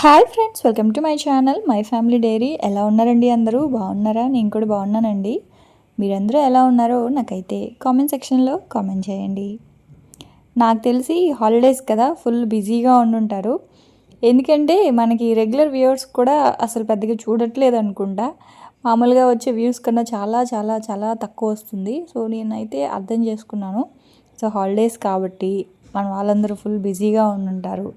Hi friends welcome to my channel my family diary. ఎలా ఉన్నారండి అందరూ? బాగున్నారా? నేను కూడా బాగున్నానండి. మీరందరూ ఎలా ఉన్నారో నాకైతే కామెంట్ సెక్షన్లో కామెంట్ చేయండి. నాకు తెలిసి హాలిడేస్ కదా ఫుల్ బిజీగా ఉండుంటారు. ఎందుకంటే మనకి రెగ్యులర్ వ్యూవర్స్ కూడా అసలు పెద్దగా చూడట్లేదు అనుకుంటా మామూలుగా వచ్చే వ్యూస్ కన్నా చాలా చాలా చాలా తక్కువ వస్తుంది. సో నేనైతే అర్థం చేసుకున్నాను. సో హాలిడేస్ కాబట్టి మన వాళ్ళందరూ ఫుల్ బిజీగా ఉండుంటారు.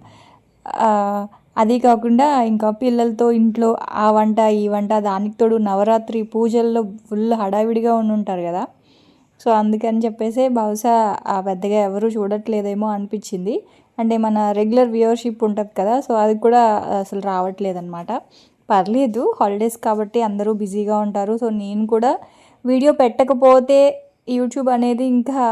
అది కాకుండా ఇంకా పిల్లలతో ఇంట్లో ఆ వంట ఈ వంట దానికి తోడు నవరాత్రి పూజల్లో ఫుల్ హడావిడిగా ఉండి ఉంటారు కదా. సో అందుకని చెప్పేసి బహుశా ఆ పెద్దగా ఎవరు చూడట్లేదేమో అనిపించింది. అంటే మన రెగ్యులర్ వ్యూవర్షిప్ ఉంటుంది కదా సో అది కూడా అసలు రావట్లేదన్నమాట. పర్లేదు హాలిడేస్ కాబట్టి అందరూ బిజీగా ఉంటారు. సో నేను కూడా వీడియో పెట్టకపోతే యూట్యూబ్ అనేది ఇంకా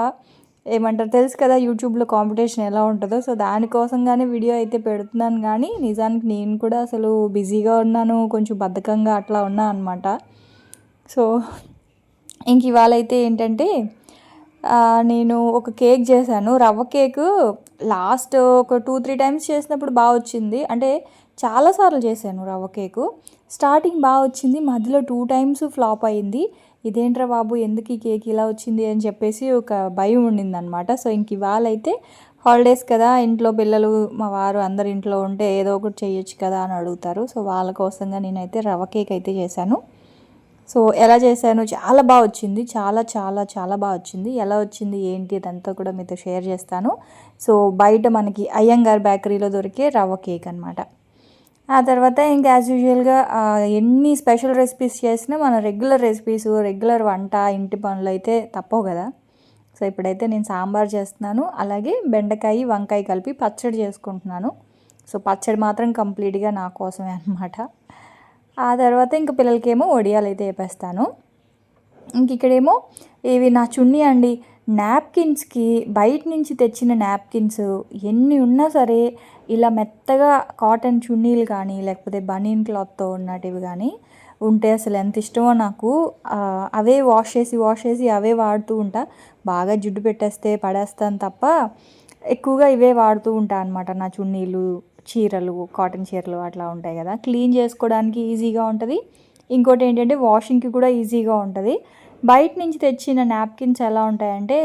ఏమంటారు తెలుసు కదా యూట్యూబ్లో కాంపిటీషన్ ఎలా ఉంటుందో. సో దానికోసంగానే వీడియో అయితే పెడుతున్నాను కానీ నిజానికి నేను కూడా అసలు బిజీగా ఉన్నాను కొంచెం బద్ధకంగా అట్లా ఉన్నా అనమాట సో ఇంక ఇవాళ అయితే ఏంటంటే నేను ఒక కేక్ చేశాను. రవ్వ కేక్ లాస్ట్ ఒక టూ త్రీ టైమ్స్ చేసినప్పుడు బాగా వచ్చింది. అంటే చాలాసార్లు చేశాను రవ్వ కేకు. స్టార్టింగ్ బాగా వచ్చింది మధ్యలో టూ టైమ్స్ ఫ్లాప్ అయింది. ఇదేంట్రా బాబు ఎందుకు ఈ కేక్ ఇలా వచ్చింది అని చెప్పేసి ఒక భయం ఉండిందనమాట సో ఇంక ఇవాళ అయితే హాలిడేస్ కదా ఇంట్లో పిల్లలు మా వారు అందరు ఇంట్లో ఉంటే ఏదో ఒకటి చేయొచ్చు కదా అని అడుగుతారు. సో వాళ్ళ కోసంగా నేనైతే రవ్వ కేక్ అయితే చేశాను. సో ఎలా చేశాను? చాలా బాగా వచ్చింది. చాలా చాలా చాలా బాగా వచ్చింది. ఎలా వచ్చింది ఏంటి అదంతా కూడా మీతో షేర్ చేస్తాను. సో బయట మనకి అయ్యంగార్ బేకరీలో దొరికే రవ్వ కేక్ అనమాట ఆ తర్వాత ఇంకా యాజ్ యూజువల్గా ఎన్ని స్పెషల్ రెసిపీస్ చేసినా మన రెగ్యులర్ రెసిపీస్ రెగ్యులర్ వంట ఇంటి పనులు అయితే తప్పవు కదా. సో ఇప్పుడైతే నేను సాంబార్ చేస్తున్నాను. అలాగే బెండకాయ వంకాయ కలిపి పచ్చడి చేసుకుంటున్నాను. సో పచ్చడి మాత్రం కంప్లీట్గా నా కోసమే అనమాట ఆ తర్వాత ఇంకా పిల్లలకేమో వడియాలు అయితే వేపేస్తాను. ఇంక ఇక్కడేమో ఇవి నా చున్నీ అండి. నాప్కిన్స్కి బయట నుంచి తెచ్చిన నాప్కిన్స్ ఎన్ని ఉన్నా సరే ఇలా మెత్తగా కాటన్ చున్నీలు కానీ లేకపోతే బనీన్ క్లాత్తో ఉన్నటివి కానీ ఉంటే అసలు ఎంత ఇష్టమో నాకు అవే వాష్ చేసి వాష్ చేసి అవే వాడుతూ ఉంటా. బాగా జిడ్డు పెట్టేస్తే పడేస్తాను తప్ప ఎక్కువగా ఇవే వాడుతూ ఉంటా అనమాట నా చున్నీలు చీరలు కాటన్ చీరలు అట్లా ఉంటాయి కదా. క్లీన్ చేసుకోవడానికి ఈజీగా ఉంటుంది. ఇంకోటి ఏంటంటే వాషింగ్కి కూడా ఈజీగా ఉంటుంది. బయట నుంచి తెచ్చిన నాప్కిన్స్ ఎలా ఉంటాయంటే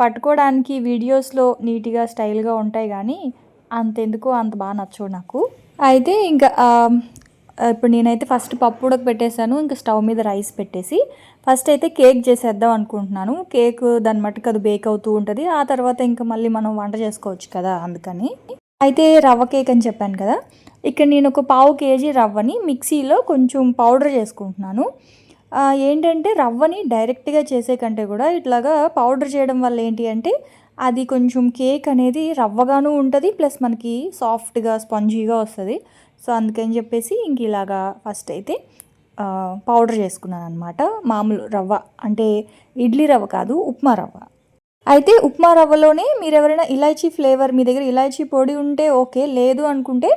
పట్టుకోవడానికి వీడియోస్లో నీట్గా స్టైల్గా ఉంటాయి కానీ అంతెందుకు అంత బాగా నచ్చవు నాకు. అయితే ఇంకా ఇప్పుడు నేనైతే ఫస్ట్ పప్పు ఉడక పెట్టేశాను ఇంకా స్టవ్ మీద రైస్ పెట్టేసి ఫస్ట్ అయితే కేక్ చేసేద్దాం అనుకుంటున్నాను. కేక్ దాని మట్టుకు అది బేక్ అవుతూ ఉంటుంది. ఆ తర్వాత ఇంకా మళ్ళీ మనం వంట చేసుకోవచ్చు కదా అందుకని. అయితే రవ్వ కేక్ అని చెప్పాను కదా ఇక్కడ నేను ఒక పావు కేజీ రవ్వని మిక్సీలో కొంచెం పౌడర్ చేసుకుంటున్నాను. ఏంటంటే రవ్వని డైరెక్ట్గా చేసే కంటే కూడా ఇట్లాగా పౌడర్ చేయడం వల్ల ఏంటి అంటే అది కొంచెం కేక్ అనేది రవ్వగాను ఉంటుంది ప్లస్ మనకి సాఫ్ట్గా స్పంజీగా వస్తుంది. సో అందుకని చెప్పేసి ఇంక ఇలాగా ఫస్ట్ అయితే పౌడర్ చేసుకున్నాను అనమాట మామూలు రవ్వ అంటే ఇడ్లీ రవ్వ కాదు ఉప్మా రవ్వ. అయితే ఉప్మా రవ్వలోనే మీరు ఎవరైనా ఇలాచీ ఫ్లేవర్ మీ దగ్గర ఇలాచీ పొడి ఉంటే ఓకే లేదు అనుకుంటే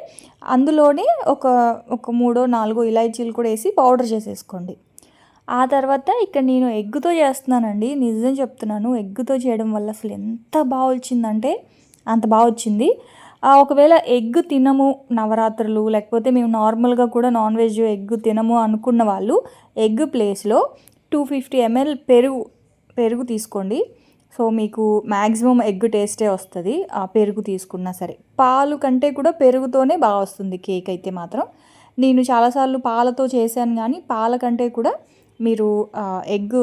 అందులోనే ఒక ఒక మూడో నాలుగో ఇలాచీలు కూడా వేసి పౌడర్ చేసేసుకోండి. ఆ తర్వాత ఇక్కడ నేను ఎగ్గుతో చేస్తున్నానండి. నిజం చెప్తున్నాను ఎగ్గుతో చేయడం వల్ల అసలు ఎంత బాగా వచ్చిందంటే అంత బాగా వచ్చింది ఒకవేళ ఎగ్ తినము నవరాత్రులు లేకపోతే మేము నార్మల్గా కూడా నాన్ వెజ్ ఎగ్ తినము అనుకున్న వాళ్ళు ఎగ్ ప్లేస్లో టూ ఫిఫ్టీ ఎంఎల్ పెరుగు పెరుగు తీసుకోండి. సో మీకు మ్యాక్సిమం ఎగ్ టేస్టే వస్తుంది ఆ పెరుగు తీసుకున్నా సరే. పాలు కంటే కూడా పెరుగుతోనే బాగా వస్తుంది కేక్ అయితే మాత్రం. నేను చాలాసార్లు పాలతో చేశాను కానీ పాల కంటే కూడా మీరు ఎగ్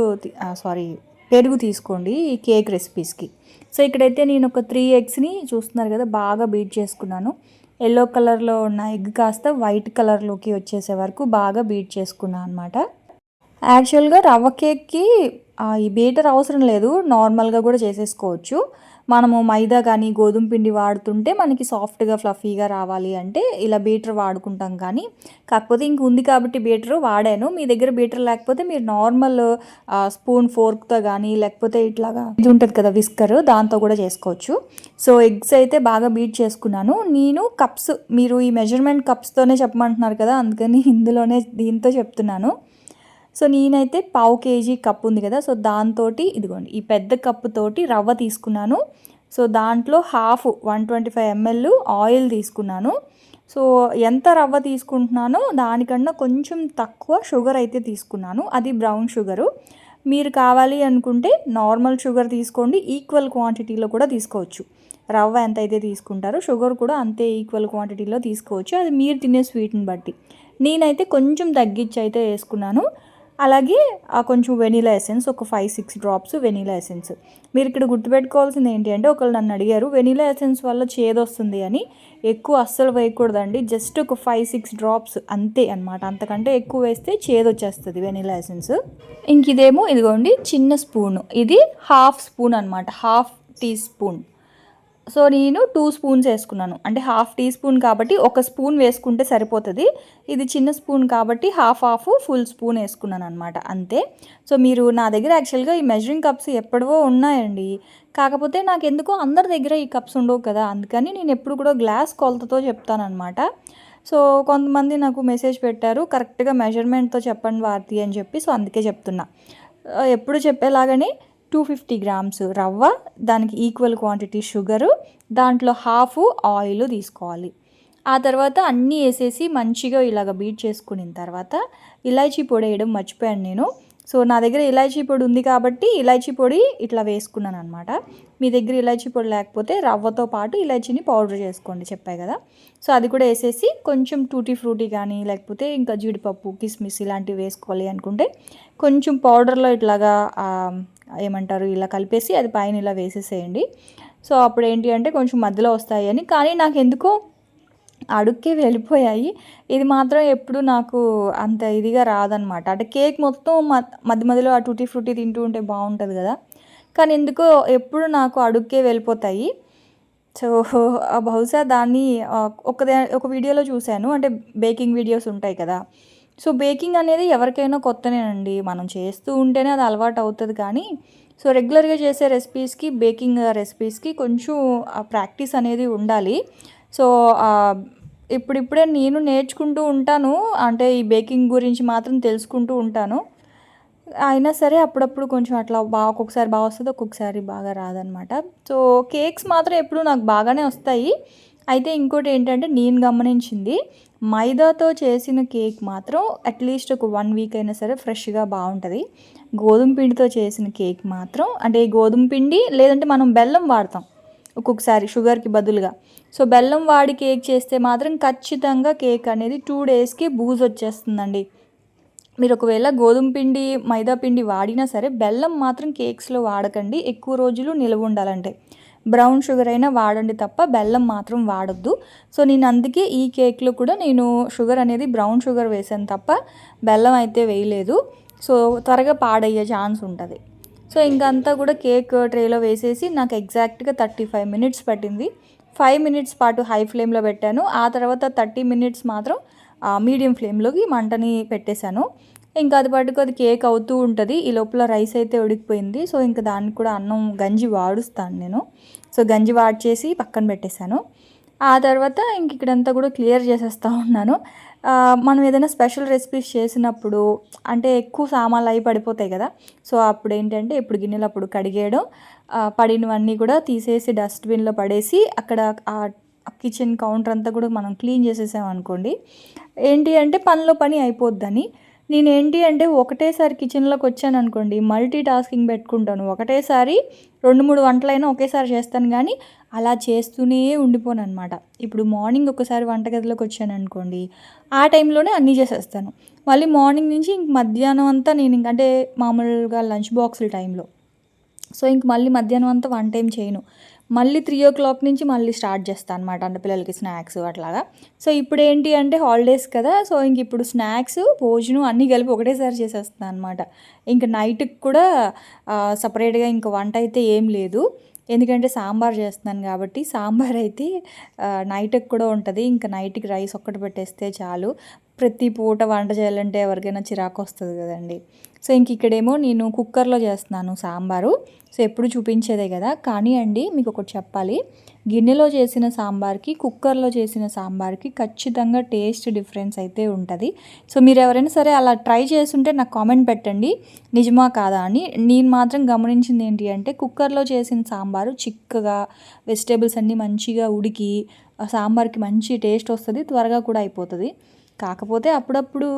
సారీ పెరుగు తీసుకోండి ఈ కేక్ రెసిపీస్కి. సో ఇక్కడైతే నేను ఒక త్రీ ఎగ్స్ని చూస్తున్నారు కదా బాగా బీట్ చేసుకున్నాను. ఎల్లో కలర్లో ఉన్న ఎగ్ కాస్త వైట్ కలర్లోకి వచ్చేసే వరకు బాగా బీట్ చేసుకున్నాను అనమాట యాక్చువల్గా రవ్వ కేక్కి ఈ బీటర్ అవసరం లేదు నార్మల్గా కూడా చేసేసుకోవచ్చు. మనము మైదా కానీ గోధుమ పిండి వాడుతుంటే మనకి సాఫ్ట్గా ఫ్లఫీగా రావాలి అంటే ఇలా బీటర్ వాడుకుంటాం కానీ కాకపోతే ఇంక ఉంది కాబట్టి బీటర్ వాడాను. మీ దగ్గర బీటర్ లేకపోతే మీరు నార్మల్ స్పూన్ ఫోర్క్తో కానీ లేకపోతే ఇట్లాగా ఇది ఉంటుంది కదా విస్కర్ దాంతో కూడా చేసుకోవచ్చు. సో ఎగ్స్ అయితే బాగా బీట్ చేసుకున్నాను. నేను కప్స్ మీరు ఈ మెజర్మెంట్ కప్స్తోనే చెప్పమంటున్నారు కదా అందుకని ఇందులోనే దీంతో చెప్తున్నాను. సో నేనైతే పావు కేజీ కప్ ఉంది కదా సో దాంతో ఇదిగోండి ఈ పెద్ద కప్పు తోటి రవ్వ తీసుకున్నాను. సో దాంట్లో half one twenty five ml oil తీసుకున్నాను. సో ఎంత రవ్వ తీసుకుంటున్నానో దానికన్నా కొంచెం తక్కువ షుగర్ అయితే తీసుకున్నాను అది బ్రౌన్ షుగరు. మీరు కావాలి అనుకుంటే నార్మల్ షుగర్ తీసుకోండి ఈక్వల్ క్వాంటిటీలో కూడా తీసుకోవచ్చు. రవ్వ ఎంత అయితే తీసుకుంటారో షుగర్ కూడా అంతే ఈక్వల్ క్వాంటిటీలో తీసుకోవచ్చు అది మీరు తినే స్వీట్ని బట్టి. నేనైతే కొంచెం తగ్గించి అయితే వేసుకున్నాను. అలాగే ఆ కొంచెం వెనీలా ఎసెన్స్ ఒక five six drops vanilla essence. మీరు ఇక్కడ గుర్తుపెట్టుకోవాల్సింది ఏంటి అంటే ఒకళ్ళు నన్ను అడిగారు వెనీలా ఎసెన్స్ వల్ల చేదు వస్తుంది అని. ఎక్కువ అస్సలు వేయకూడదండి. జస్ట్ ఒక ఫైవ్ సిక్స్ డ్రాప్స్ అంతే అనమాట అంతకంటే ఎక్కువ వేస్తే చేదు వచ్చేస్తుంది వెనీలా ఎసెన్స్. ఇంక ఇదేమో ఇదిగోండి చిన్న స్పూన్. ఇది హాఫ్ స్పూన్ అనమాట హాఫ్ టీ స్పూన్ సో నేను టూ స్పూన్స్ వేసుకున్నాను. అంటే హాఫ్ టీ స్పూన్ కాబట్టి ఒక స్పూన్ వేసుకుంటే సరిపోతుంది. ఇది చిన్న స్పూన్ కాబట్టి హాఫ్ హాఫ్ ఫుల్ స్పూన్ వేసుకున్నాను అనమాట అంతే. సో మీరు నా దగ్గర యాక్చువల్గా ఈ మెజరింగ్ కప్స్ ఎప్పుడవో ఉన్నాయండి. కాకపోతే నాకు ఎందుకో అందరి దగ్గర ఈ కప్స్ ఉండవు కదా. అందుకని నేను ఎప్పుడు కూడా గ్లాస్ కొలతతో చెప్తానమాట సో కొంతమంది నాకు మెసేజ్ పెట్టారు కరెక్ట్గా మెజర్మెంట్తో చెప్పండి వార్తి అని చెప్పి. సో అందుకే చెప్తున్నా. ఎప్పుడు చెప్పేలాగానే టూ ఫిఫ్టీ గ్రామ్స్ రవ్వ దానికి ఈక్వల్ క్వాంటిటీ షుగరు దాంట్లో హాఫ్ ఆయిల్ తీసుకోవాలి. ఆ తర్వాత అన్నీ వేసేసి మంచిగా ఇలాగ బీట్ చేసుకున్న తర్వాత ఇలాచీ పొడి వేయడం మర్చిపోయాను నేను. సో నా దగ్గర ఇలాచీ పొడి ఉంది కాబట్టి ఇలాచీ పొడి ఇట్లా వేసుకున్నాను అనమాట మీ దగ్గర ఇలాచీ పొడి లేకపోతే రవ్వతో పాటు ఇలాచీని పౌడర్ చేసుకోండి చెప్పాయి కదా. సో అది కూడా వేసేసి కొంచెం టూటీ ఫ్రూటీ కానీ లేకపోతే ఇంకా జీడిపప్పు కిస్మిస్ ఇలాంటివి వేసుకోవాలి అనుకుంటే కొంచెం పౌడర్లో ఇట్లాగా ఏమంటారు ఇలా కలిపేసి అది పైన ఇలా వేసేసేయండి. సో అప్పుడు ఏంటి అంటే కొంచెం మధ్యలో వస్తాయి అని కానీ నాకు ఎందుకో అడుక్కే వెళ్ళిపోయాయి. ఇది మాత్రం ఎప్పుడు నాకు అంత ఇదిగా రాదనమాట అంటే కేక్ మొత్తం మధ్య మధ్యలో ఆ టూటీ ఫ్రూటీ తింటూ ఉంటే బాగుంటుంది కదా. కానీ ఎందుకో ఎప్పుడు నాకు అడుక్కే వెళ్ళిపోతాయి. సో బహుశా దాన్ని ఒక ఒక వీడియోలో చూశాను. అంటే బేకింగ్ వీడియోస్ ఉంటాయి కదా. సో బేకింగ్ అనేది ఎవరికైనా కొత్తనేనండి. మనం చేస్తూ ఉంటేనే అది అలవాటు అవుతుంది కానీ సో రెగ్యులర్గా చేసే రెసిపీస్కి బేకింగ్ రెసిపీస్కి కొంచెం ప్రాక్టీస్ అనేది ఉండాలి. సో ఇప్పుడిప్పుడే నేను నేర్చుకుంటూ ఉంటాను. అంటే ఈ బేకింగ్ గురించి మాత్రం తెలుసుకుంటూ ఉంటాను. అయినా సరే అప్పుడప్పుడు కొంచెం అట్లా బాగా ఒక్కొక్కసారి బాగా వస్తుంది ఒక్కొక్కసారి బాగా రాదనమాట. సో కేక్స్ మాత్రం ఎప్పుడు నాకు బాగానే వస్తాయి. అయితే ఇంకోటి ఏంటంటే నేను గమనించింది మైదాతో చేసిన కేక్ మాత్రం అట్లీస్ట్ ఒక వన్ వీక్ అయినా సరే ఫ్రెష్గా బాగుంటుంది. గోధుమ పిండితో చేసిన కేక్ మాత్రం అంటే గోధుమ పిండి లేదంటే మనం బెల్లం వాడతాం. ఒక్కొక్కసారి షుగర్కి బదులుగా. సో బెల్లం వాడి కేక్ చేస్తే మాత్రం ఖచ్చితంగా కేక్ అనేది టూ డేస్కి బూజ్ వచ్చేస్తుందండి. మీరు ఒకవేళ గోధుమ పిండి మైదా పిండి వాడినా సరే బెల్లం మాత్రం కేక్స్లో వాడకండి. ఎక్కువ రోజులు నిల్వ ఉండాలంటే. బ్రౌన్ షుగర్ అయినా వాడండి తప్ప బెల్లం మాత్రం వాడొద్దు. సో నేను అందుకే ఈ కేక్లో కూడా నేను షుగర్ అనేది బ్రౌన్ షుగర్ వేసాను తప్ప బెల్లం అయితే వేయలేదు. సో త్వరగా పాడయ్యే ఛాన్స్ ఉంటుంది. సో ఇంకంతా కూడా కేక్ ట్రేలో వేసేసి నాకు ఎగ్జాక్ట్గా థర్టీ ఫైవ్ మినిట్స్ పట్టింది. ఫైవ్ మినిట్స్ పాటు హై ఫ్లేమ్లో పెట్టాను. ఆ తర్వాత థర్టీ మినిట్స్ మాత్రం మీడియం ఫ్లేమ్లోకి మంటని పెట్టేశాను. ఇంకా అది పట్టుకు అది కేక్ అవుతూ ఉంటుంది. ఈ లోపల రైస్ అయితే ఉడికిపోయింది. సో ఇంకా దానికి కూడా అన్నం గంజి వాడుస్తాను నేను. సో గంజి వాడ్ చేసి పక్కన పెట్టేశాను. ఆ తర్వాత ఇంక ఇక్కడంతా కూడా క్లియర్ చేసేస్తూ ఉన్నాను. మనం ఏదైనా స్పెషల్ రెసిపీస్ చేసినప్పుడు అంటే ఎక్కువ సామాన్లు అవి పడిపోతాయి కదా. సో అప్పుడు ఏంటంటే ఇప్పుడు గిన్నెలు అప్పుడు కడిగేయడం పడినవన్నీ కూడా తీసేసి డస్ట్బిన్లో పడేసి అక్కడ కిచెన్ కౌంటర్ అంతా కూడా మనం క్లీన్ చేసేసాం అనుకోండి. ఏంటి అంటే పనిలో పని అయిపోద్దని. నేను ఏంటి అంటే ఒకటేసారి కిచెన్లోకి వచ్చాను అనుకోండి మల్టీ టాస్కింగ్ పెట్టుకుంటాను. ఒకటేసారి రెండు మూడు వంటలైనా ఒకేసారి చేస్తాను కానీ అలా చేస్తూనే ఉండిపోను అనమాట ఇప్పుడు మార్నింగ్ ఒకసారి వంటగదిలోకి వచ్చాను అనుకోండి ఆ టైంలోనే అన్నీ చేసేస్తాను. మళ్ళీ మార్నింగ్ నుంచి ఇంక మధ్యాహ్నం అంతా నేను ఇంకంటే మామూలుగా లంచ్ బాక్సుల టైంలో. సో ఇంక మళ్ళీ మధ్యాహ్నం అంతా వన్ టైం చేయను. మళ్ళీ త్రీ ఓ క్లాక్ నుంచి మళ్ళీ స్టార్ట్ చేస్తాను అనమాట అంటే పిల్లలకి స్నాక్స్ అట్లాగా. సో ఇప్పుడు ఏంటి అంటే హాలిడేస్ కదా సో ఇంక ఇప్పుడు స్నాక్స్ భోజనం అన్నీ కలిపి ఒకటేసారి చేసేస్తాను అనమాట ఇంక నైట్కి కూడా సపరేట్గా ఇంక వంట అయితే ఏం లేదు. ఎందుకంటే సాంబార్ చేస్తున్నాను కాబట్టి సాంబార్ అయితే నైట్కి కూడా ఉంటుంది. ఇంకా నైట్కి రైస్ ఒక్కటి పెట్టేస్తే చాలు. ప్రతి పూట వంట చేయాలంటే ఎవరికైనా చిరాకు వస్తుంది కదండి. సో ఇంక ఇక్కడేమో నేను కుక్కర్లో చేస్తున్నాను సాంబారు. సో ఎప్పుడు చూపించేదే కదా. కానీ అండి మీకు ఒకటి చెప్పాలి. గిన్నెలో చేసిన సాంబార్కి కుక్కర్లో చేసిన సాంబార్కి ఖచ్చితంగా టేస్ట్ డిఫరెన్స్ అయితే ఉంటుంది. సో మీరు ఎవరైనా సరే అలా ట్రై చేస్తుంటే నాకు కామెంట్ పెట్టండి. నిజమా కాదా అని. నేను మాత్రం గమనించింది ఏంటి అంటే కుక్కర్లో చేసిన సాంబారు చిక్కగా వెజిటేబుల్స్ అన్నీ మంచిగా ఉడికి ఆ సాంబార్కి మంచి టేస్ట్ వస్తుంది త్వరగా కూడా అయిపోతుంది. కాకపోతే అప్పుడప్పుడు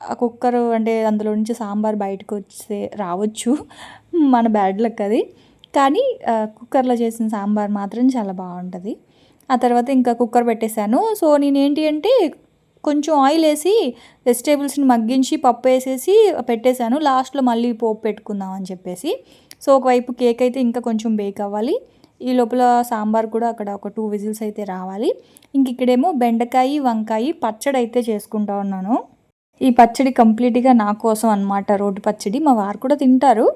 ఆ కుక్కర్ అంటే అందులో నుంచి సాంబార్ బయటకు వచ్చే రావచ్చు. మన బ్యాడ్ లక్ అది. కానీ కుక్కర్లో చేసిన సాంబార్ మాత్రం చాలా బాగుంటుంది. ఆ తర్వాత ఇంకా కుక్కర్ పెట్టేశాను. సో నేనేంటి అంటే కొంచెం ఆయిల్ వేసి వెజిటేబుల్స్ని మగ్గించి పప్పు వేసేసి పెట్టేశాను. లాస్ట్లో మళ్ళీ పోపు పెట్టుకుందాం అని చెప్పేసి. సో ఒకవైపు కేక్ అయితే ఇంకా కొంచెం బేక్ అవ్వాలి. ఈ లోపల సాంబార్ కూడా అక్కడ ఒక టూ విజిల్స్ అయితే రావాలి. ఇంక ఇక్కడేమో బెండకాయ వంకాయ పచ్చడి అయితే చేసుకుంటా ఉన్నాను. ఈ పచ్చడి కంప్లీట్గా నా కోసం అనమాట రోటి పచ్చడి. మా వారు కూడా తింటారు.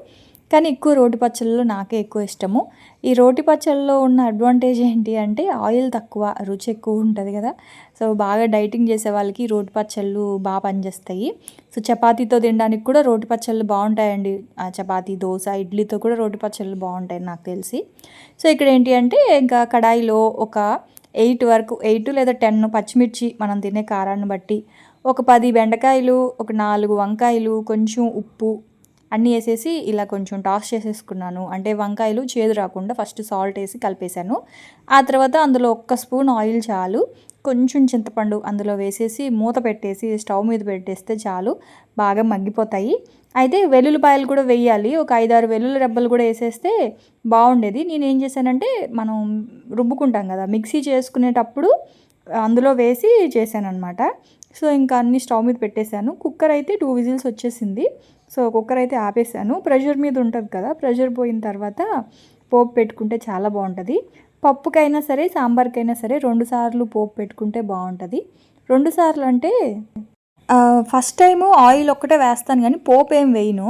కానీ ఎక్కువ రోటి పచ్చళ్ళలో నాకే ఎక్కువ ఇష్టము. ఈ రోటి పచ్చళ్ళలో ఉన్న అడ్వాంటేజ్ ఏంటి అంటే ఆయిల్ తక్కువ రుచి ఎక్కువ ఉంటుంది కదా. సో బాగా డైటింగ్ చేసే వాళ్ళకి రోటి పచ్చళ్ళు బాగా పనిచేస్తాయి. సో చపాతీతో తినడానికి కూడా రోటి పచ్చళ్ళు బాగుంటాయండి. చపాతీ దోశ ఇడ్లీతో కూడా రోటి పచ్చళ్ళు బాగుంటాయి నాకు తెలిసి. సో ఇక్కడ ఏంటి అంటే ఇంకా కడాయిలో ఒక ఎయిట్ వరకు ఎయిట్ లేదా టెన్ పచ్చిమిర్చి మనం తినే కారాన్ని బట్టి ఒక పది బెండకాయలు ఒక నాలుగు వంకాయలు కొంచెం ఉప్పు అన్నీ వేసేసి ఇలా కొంచెం టాస్ చేసేసుకున్నాను. అంటే వంకాయలు చేదు రాకుండా ఫస్ట్ సాల్ట్ వేసి కలిపేశాను. ఆ తర్వాత అందులో ఒక్క స్పూన్ ఆయిల్ చాలు. కొంచెం చింతపండు అందులో వేసేసి మూత పెట్టేసి స్టవ్ మీద పెట్టేస్తే చాలు. బాగా మగ్గిపోతాయి. అయితే వెల్లుల్లిపాయలు కూడా వేయాలి. ఒక ఐదారు వెల్లుల్లి రెబ్బలు కూడా వేసేస్తే బాగుండేది. నేను ఏం చేశానంటే మనం రుబ్బుకుంటాం కదా మిక్సీ చేసుకునేటప్పుడు అందులో వేసి చేశాను అనమాట సో ఇంకా అన్ని స్టవ్ మీద పెట్టేశాను. కుక్కర్ అయితే టూ విజిల్స్ వచ్చేసింది. సో కుక్కర్ అయితే ఆపేసాను ప్రెషర్ మీద ఉంటుంది కదా ప్రెషర్ పోయిన తర్వాత పోపు పెట్టుకుంటే చాలా బాగుంటుంది. పప్పుకైనా సరే సాంబార్కైనా సరే రెండు సార్లు పోపు పెట్టుకుంటే బాగుంటుంది. రెండు సార్లు అంటే ఫస్ట్ టైము ఆయిల్ ఒక్కటే వేస్తాను కానీ పోపు ఏం వేయను.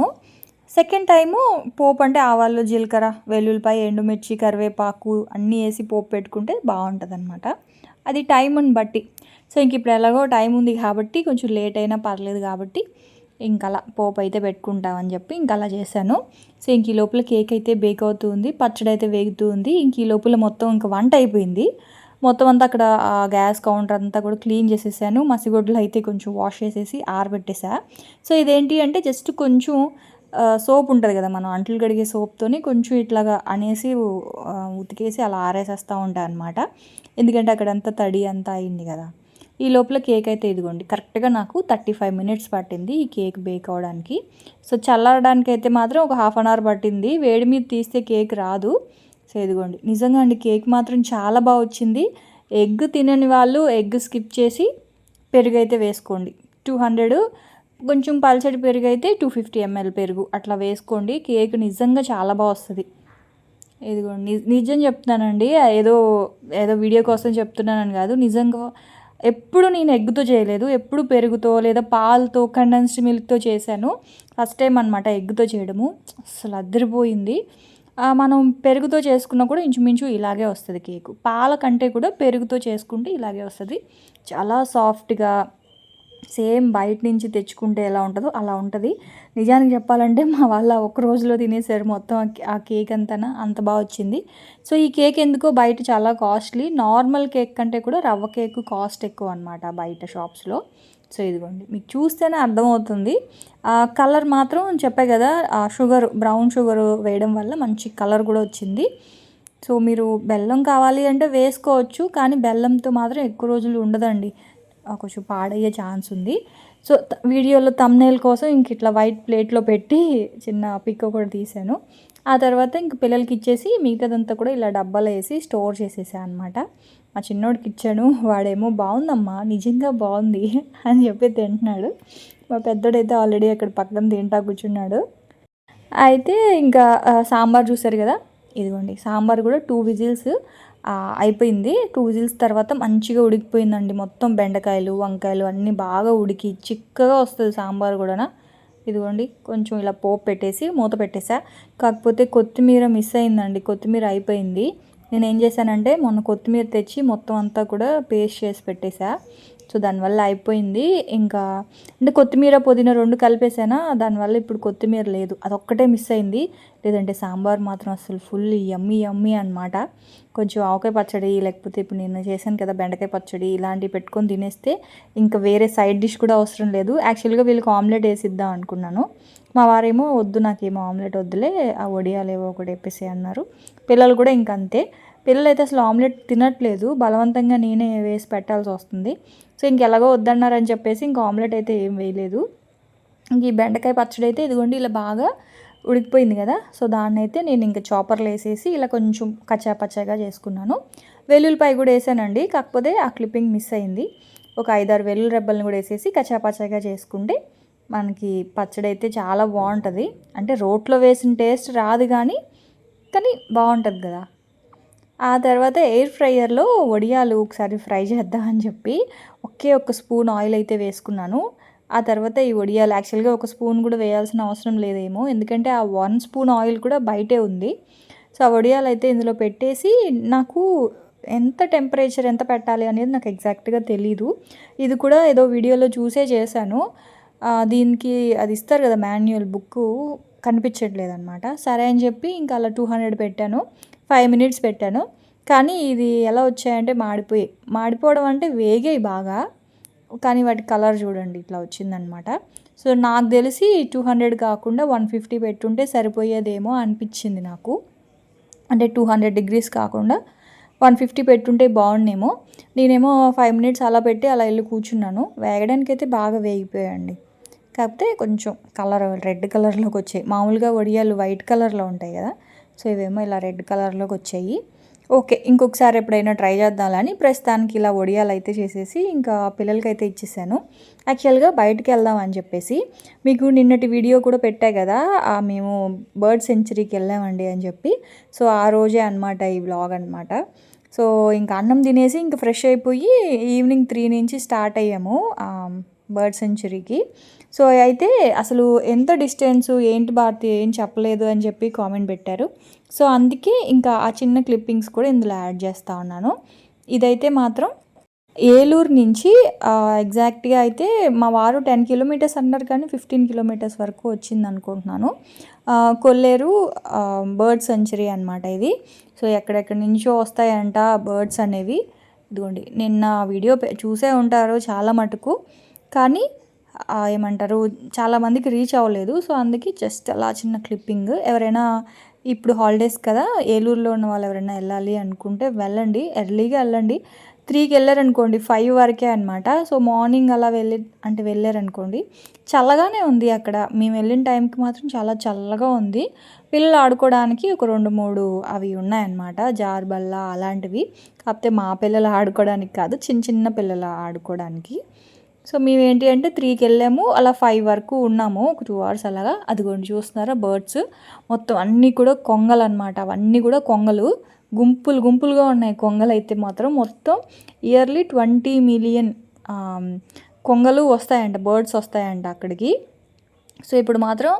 సెకండ్ టైము పోపు అంటే ఆవాలు జీలకర్ర వెల్లుల్లిపాయ ఎండుమిర్చి కరివేపాకు అన్నీ వేసి పోపు పెట్టుకుంటే బాగుంటుంది అనమాట అది టైంని బట్టి. సో ఇంక ఇప్పుడు ఎలాగో టైం ఉంది కాబట్టి కొంచెం లేట్ అయినా పర్లేదు కాబట్టి ఇంకలా అలా పోపు అయితే పెట్టుకుంటామని చెప్పి ఇంకా అలా చేశాను. సో ఇంక ఈ లోపల కేక్ అయితే బేక్ అవుతుంది పచ్చడి అయితే వేగుతూ ఉంది. ఇంక ఈ లోపల మొత్తం ఇంకా వంట అయిపోయింది. మొత్తం అంతా అక్కడ గ్యాస్ కౌంటర్ అంతా కూడా క్లీన్ చేసేసాను. మసిగొడ్లు అయితే కొంచెం వాష్ చేసేసి ఆరబెట్టేసా. సో ఇదేంటి అంటే జస్ట్ కొంచెం సోప్ ఉంటుంది కదా మనం అంట్లు కడిగే సోప్తోని కొంచెం ఇట్లాగా అనేసి ఉతికేసి అలా ఆరేసేస్తూ ఉంటాయి అనమాట ఎందుకంటే అక్కడంతా తడి అంతా అయింది కదా. ఈ లోపల కేక్ అయితే ఇదిగోండి. కరెక్ట్గా నాకు థర్టీ ఫైవ్ మినిట్స్ పట్టింది ఈ కేక్ బేక్ అవడానికి సో చల్లారడానికి అయితే మాత్రం ఒక హాఫ్ అన్ అవర్ పట్టింది. వేడి మీద తీస్తే కేక్ రాదు. సో ఇదిగోండి. నిజంగా అండి కేక్ మాత్రం చాలా బాగా వచ్చింది. ఎగ్ తినని వాళ్ళు ఎగ్ స్కిప్ చేసి పెరుగు అయితే వేసుకోండి. టూ హండ్రెడ్ కొంచెం పల్చడి పెరుగు అయితే టూ ఫిఫ్టీ ఎంఎల్ పెరుగు అట్లా వేసుకోండి. కేక్ నిజంగా చాలా బాగా వస్తుంది. ఇదిగోండి. నిజం చెప్తున్నానండి. ఏదో ఏదో వీడియో కోసం చెప్తున్నానని కాదు. నిజంగా ఎప్పుడు నేను ఎగ్తో చేయలేదు ఎప్పుడు పెరుగుతో లేదా పాలతో కండెన్స్డ్ మిల్క్తో చేశాను. ఫస్ట్ టైం అనమాట ఎగ్గుతో చేయడము. అసలు అద్దరిపోయింది మనం పెరుగుతో చేసుకున్నా కూడా ఇంచుమించు ఇలాగే వస్తుంది కేకు. పాల కంటే కూడా పెరుగుతో చేసుకుంటే ఇలాగే వస్తుంది. చాలా సాఫ్ట్గా సేమ్ బయట నుంచి తెచ్చుకుంటే ఎలా ఉంటుందో అలా ఉంటుంది. నిజానికి చెప్పాలంటే మా వాళ్ళ ఒక రోజులో తినేసారు మొత్తం ఆ కేక్ అంతా అంత బాగా వచ్చింది. సో ఈ కేక్ ఎందుకో బయట చాలా కాస్ట్లీ. నార్మల్ కేక్ కంటే కూడా రవ్వ కేక్ కాస్ట్ ఎక్కువ అనమాట బయట షాప్స్లో. సో ఇదిగోండి. మీకు చూస్తేనే అర్థమవుతుంది. కలర్ మాత్రం చెప్పే కదా షుగర్ బ్రౌన్ షుగర్ వేయడం వల్ల మంచి కలర్ కూడా వచ్చింది. సో మీరు బెల్లం కావాలి అంటే వేసుకోవచ్చు కానీ బెల్లంతో మాత్రం ఎక్కువ రోజులు ఉండదండి. కొంచెం పాడయ్యే ఛాన్స్ ఉంది. సో వీడియోలో తమ్నేల్ కోసం ఇంక ఇట్లా వైట్ ప్లేట్లో పెట్టి చిన్న పిక్ కూడా తీసాను. ఆ తర్వాత ఇంక పిల్లలకి ఇచ్చేసి మిగతాదంతా కూడా ఇలా డబ్బాలో వేసి స్టోర్ చేసేసాను అనమాట మా చిన్నోడికి ఇచ్చాను. వాడేమో బాగుందమ్మా నిజంగా బాగుంది అని చెప్పి తింటున్నాడు. మా పెద్దోడైతే ఆల్రెడీ అక్కడ పక్కన తింటా కూర్చున్నాడు. అయితే ఇంకా సాంబార్ చూసారు కదా? ఇదిగోండి సాంబార్ కూడా టూ విజిల్స్ అయిపోయింది. టూ విజిల్స్ తర్వాత మంచిగా ఉడికిపోయిందండి. మొత్తం బెండకాయలు వంకాయలు అన్నీ బాగా ఉడికి చిక్కగా వస్తుంది సాంబార్ కూడా ఇదిగోండి కొంచెం ఇలా పోపు పెట్టేసి మూత పెట్టేసా. కాకపోతే కొత్తిమీర మిస్ అయిందండి. కొత్తిమీర అయిపోయింది. నేను ఏం చేశానంటే మొన్న కొత్తిమీర తెచ్చి మొత్తం అంతా కూడా పేస్ట్ చేసి పెట్టేసా. సో దానివల్ల అయిపోయింది. ఇంకా అంటే కొత్తిమీర పుదీనా రెండు కలిపేసానా దానివల్ల ఇప్పుడు కొత్తిమీర లేదు. అదొక్కటే మిస్ అయింది. లేదంటే సాంబార్ మాత్రం అసలు ఫుల్ యమ్మీ యమ్మీ అనమాట కొంచెం ఆవకాయ పచ్చడి లేకపోతే ఇప్పుడు నేను చేశాను కదా బెండకాయ పచ్చడి ఇలాంటివి పెట్టుకొని తినేస్తే ఇంకా వేరే సైడ్ డిష్ కూడా అవసరం లేదు. యాక్చువల్గా వీళ్ళకి ఆమ్లెట్ వేసిద్దాం అనుకున్నాను. మా వారేమో వద్దు నాకేమో ఆమ్లెట్ వద్దులే ఆ వడియాలేవో ఒకటి వేపేసి అన్నారు. పిల్లలు కూడా ఇంకంతే పిల్లలు అయితే అసలు ఆమ్లెట్ తినట్లేదు. బలవంతంగా నేనే వేసి పెట్టాల్సి వస్తుంది. సో ఇంకెలాగో వద్దన్నారని చెప్పేసి ఇంక ఆమ్లెట్ అయితే ఏం వేయలేదు. ఇంక ఈ బెండకాయ పచ్చడి అయితే ఇదిగోండి ఇలా బాగా ఉడికిపోయింది కదా. సో దాన్ని అయితే నేను ఇంకా చాపర్లో వేసేసి ఇలా కొంచెం కచ్చాపచ్చాగా చేసుకున్నాను. వెల్లుల్లిపాయ కూడా వేసానండి. కాకపోతే ఆ క్లిప్పింగ్ మిస్ అయింది. ఒక ఐదారు వెల్లుల్లి రెబ్బలను కూడా వేసేసి కచ్చా పచ్చగా చేసుకుంటే మనకి పచ్చడి అయితే చాలా బాగుంటుంది. అంటే రోట్లో వేసిన టేస్ట్ రాదు కానీ కానీ బాగుంటుంది కదా. ఆ తర్వాత ఎయిర్ ఫ్రైయర్లో వడియాలు ఒకసారి ఫ్రై చేద్దామని చెప్పి ఒకే ఒక స్పూన్ ఆయిల్ అయితే వేసుకున్నాను. ఆ తర్వాత ఈ వడియాలు యాక్చువల్గా ఒక స్పూన్ కూడా వేయాల్సిన అవసరం లేదేమో ఎందుకంటే ఆ వన్ స్పూన్ ఆయిల్ కూడా బయటే ఉంది. సో ఆ వడియాలు అయితే ఇందులో పెట్టేసి నాకు ఎంత టెంపరేచర్ ఎంత పెట్టాలి అనేది నాకు ఎగ్జాక్ట్గా తెలీదు. ఇది కూడా ఏదో వీడియోలో చూసే చేశాను. దీనికి అది ఇస్తారు కదా మాన్యువల్ బుక్ కనిపించట్లేదు అనమాట సరే అని చెప్పి ఇంకా అలా టూ హండ్రెడ్ పెట్టాను. ఫైవ్ మినిట్స్ పెట్టాను. కానీ ఇది ఎలా వచ్చాయంటే మాడిపోయి మాడిపోవడం అంటే వేగాయి బాగా. కానీ వాటి కలర్ చూడండి ఇట్లా వచ్చిందనమాట. సో నాకు తెలిసి టూ హండ్రెడ్ కాకుండా వన్ ఫిఫ్టీ పెట్టుంటే సరిపోయేదేమో అనిపించింది నాకు. అంటే టూ హండ్రెడ్ డిగ్రీస్ కాకుండా వన్ ఫిఫ్టీ పెట్టుంటే బాగుండేమో. నేనేమో ఫైవ్ మినిట్స్ అలా పెట్టి అలా వెళ్ళి కూర్చున్నాను. వేగడానికి అయితే బాగా వేగిపోయాయండి. కాకపోతే కొంచెం కలర్ రెడ్ కలర్లోకి వచ్చాయి. మామూలుగా వడియాలు వైట్ కలర్లో ఉంటాయి కదా. సో ఇవేమో ఇలా రెడ్ కలర్లోకి వచ్చాయి. ఓకే ఇంకొకసారి ఎప్పుడైనా ట్రై చేద్దామని ప్రస్తుతానికి ఇలా ఒడియాలు అయితే చేసేసి ఇంకా పిల్లలకి అయితే ఇచ్చేసాను. యాక్చువల్గా బయటికి వెళ్దాం అని చెప్పేసి. మీకు నిన్నటి వీడియో కూడా పెట్టా కదా మేము బర్డ్ సెంచరీకి వెళ్ళామండి అని చెప్పి. సో ఆ రోజే అనమాట ఈ వ్లాగ్ అనమాట సో ఇంకా అన్నం తినేసి ఇంకా ఫ్రెష్ అయిపోయి ఈవినింగ్ త్రీ నుంచి స్టార్ట్ అయ్యాము. బర్డ్ సెంచరీకి. సో అయితే అసలు ఎంత డిస్టెన్స్ ఏంటి భారతి ఏం చెప్పలేదు అని చెప్పి కామెంట్ పెట్టారు. సో అందుకే ఇంకా ఆ చిన్న క్లిప్పింగ్స్ కూడా ఇందులో యాడ్ చేస్తూ ఉన్నాను. ఇదైతే మాత్రం ఏలూరు నుంచి ఎగ్జాక్ట్గా అయితే మా వారు టెన్ కిలోమీటర్స్ అన్నారు కానీ ఫిఫ్టీన్ కిలోమీటర్స్ వరకు వచ్చింది అనుకుంటున్నాను. కొల్లేరు బర్డ్ సెంచరీ అనమాట ఇది. సో ఎక్కడెక్కడి నుంచో వస్తాయంట బర్డ్స్ అనేవి. ఇదిగోండి నిన్న వీడియో చూసే ఉంటారు చాలా మటుకు. కానీ ఏమంటారు చాలామందికి రీచ్ అవ్వలేదు. సో అందుకే జస్ట్ అలా చిన్న క్లిప్పింగ్ ఎవరైనా ఇప్పుడు హాలిడేస్ కదా ఏలూరులో ఉన్న వాళ్ళు ఎవరైనా వెళ్ళాలి అనుకుంటే వెళ్ళండి. ఎర్లీగా వెళ్ళండి. త్రీకి వెళ్ళారనుకోండి ఫైవ్ వరకే అనమాట సో మార్నింగ్ అలా వెళ్ళి అంటే వెళ్ళారనుకోండి చల్లగానే ఉంది అక్కడ. మేము వెళ్ళిన టైంకి మాత్రం చాలా చల్లగా ఉంది. పిల్లలు ఆడుకోవడానికి ఒక రెండు మూడు అవి ఉన్నాయన్నమాట. జార్బల్ల అలాంటివి. కాకపోతే మా పిల్లలు ఆడుకోవడానికి కాదు చిన్న చిన్న పిల్లలు ఆడుకోవడానికి. సో మేము ఏంటి అంటే త్రీకి వెళ్ళాము అలా ఫైవ్ వరకు ఉన్నాము. ఒక టూ అవర్స్ అలాగా. అదిగోండి చూస్తున్నారా బర్డ్స్. మొత్తం అన్నీ కూడా కొంగలు అనమాట అవన్నీ కూడా కొంగలు. గుంపులు గుంపులుగా ఉన్నాయి. కొంగలు అయితే మాత్రం మొత్తం ఇయర్లీ ట్వంటీ మిలియన్ కొంగలు వస్తాయంట. బర్డ్స్ వస్తాయంట అక్కడికి. సో ఇప్పుడు మాత్రం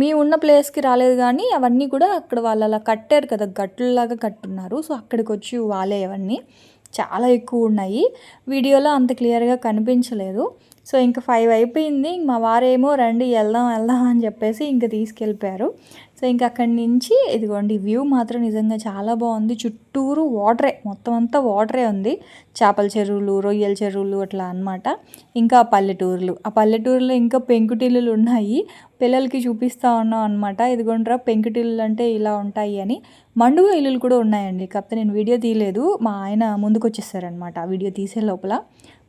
మీ ఉన్న ప్లేస్కి రాలేదు కానీ అవన్నీ కూడా అక్కడ వాళ్ళు అలా కట్టారు కదా. గట్టుల్లాగా కట్టున్నారు. సో అక్కడికి వచ్చి వాలే అవన్నీ. చాలా ఎక్కువ ఉన్నాయి. వీడియోలో అంత క్లియర్గా కనిపించలేదు. సో ఇంకా ఫైవ్ అయిపోయింది. మా వారేమో రండి వెళ్దాం వెళ్దాం అని చెప్పేసి ఇంకా తీసుకెళ్ళిపోయారు. సో ఇంకా అక్కడి నుంచి ఇదిగోండి వ్యూ మాత్రం నిజంగా చాలా బాగుంది. చుట్టూరు వాటరే మొత్తం అంతా వాటరే ఉంది. చేపల చెరువులు రొయ్యల చెరువులు అట్లా అనమాట ఇంకా పల్లెటూర్లు. ఆ పల్లెటూరులో ఇంకా పెంకుటిల్లులు ఉన్నాయి. పిల్లలకి చూపిస్తూ ఉన్నాం అనమాట ఇదిగోండ్రా పెంకుటిల్లు అంటే ఇలా ఉంటాయి అని. మండువ ఇల్లులు కూడా ఉన్నాయండి. కాకపోతే నేను వీడియో తీయలేదు. మా ఆయన ముందుకు వచ్చేసారనమాట వీడియో తీసే లోపల.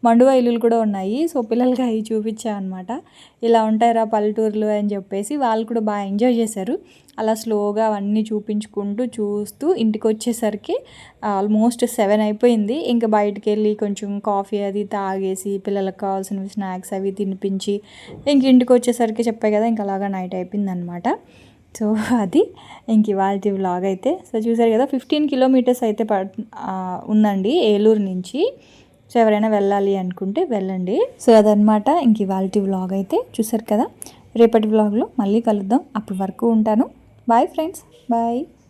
మండువ ఇల్లులు కూడా ఉన్నాయి. సో పిల్లలకి అవి చూపించా అనమాట ఇలా ఉంటాయిరా పల్లెటూర్లు అని చెప్పేసి వాళ్ళు కూడా బాగా ఎంజాయ్ చేశారు. అలా స్లోగా అవన్నీ చూపించుకుంటూ చూస్తూ ఇంటికి వచ్చేసరికి ఆల్మోస్ట్ సెవెన్ అయిపోయింది. ఇంకా బయటికి వెళ్ళి కొంచెం కాఫీ అది తాగేసి పిల్లలకు కావాల్సినవి స్నాక్స్ అవి తినిపించి ఇంక ఇంటికి వచ్చేసరికి చెప్పాయి కదా ఇంకా అలాగా నైట్ అయిపోయింది అనమాట సో అది ఇంక ఇవాళ వ్లాగ్ అయితే. సో చూసారు కదా ఫిఫ్టీన్ కిలోమీటర్స్ అయితే ప ఉందండి ఏలూరు నుంచి. సో ఎవరైనా వెళ్ళాలి అనుకుంటే వెళ్ళండి. సో అదనమాట ఇంక ఇవాళ వ్లాగ్ అయితే చూసారు కదా. రేపటి వ్లాగ్లో మళ్ళీ కలుద్దాం. అప్పటి వరకు ఉంటాను. Bye friends bye